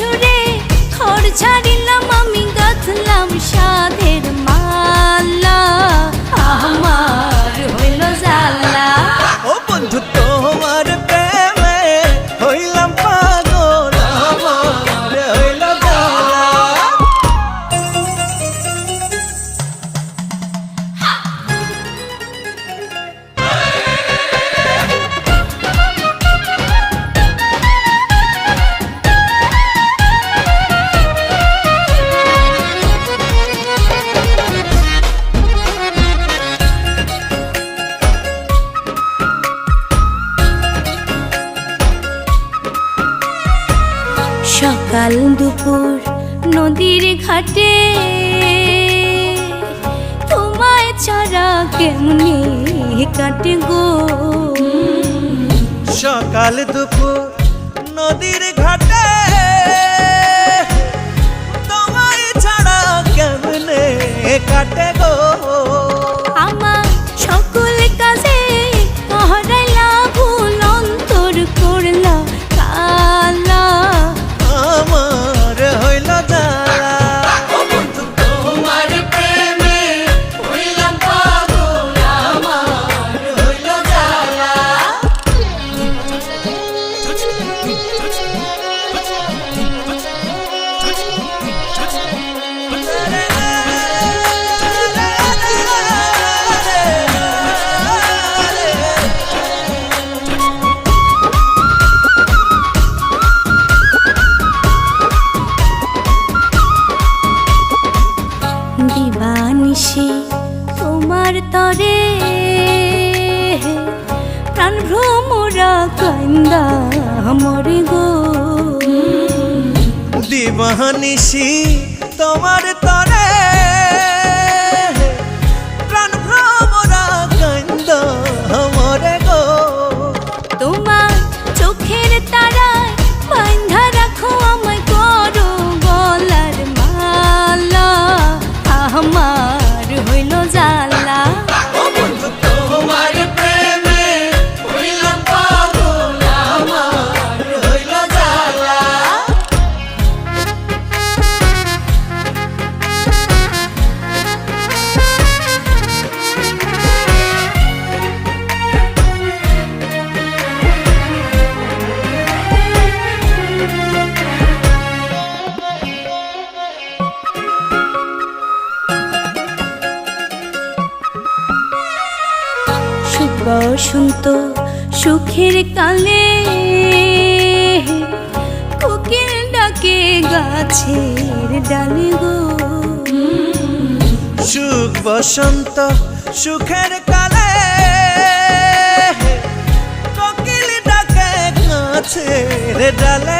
should সকাল দুপুর নদীর ঘাটে। তোমায় ছাড়া কেমনি কাটে গো। সকাল দুপুর কান্দা মরে গো। দিবানিসি তোমার তরে। প্রাণ ভ্রমরা মরে গো। তোমার চোখের তারায় বান্ধা রাখো আমায় করো গলার মালা। আমার হইল জালা বসন্ত সুখের কালে কোকিল ডাকে গাছের ডালে গো। সুখ বসন্ত সুখের কালে কোকিল ডাকে গাছের ডালে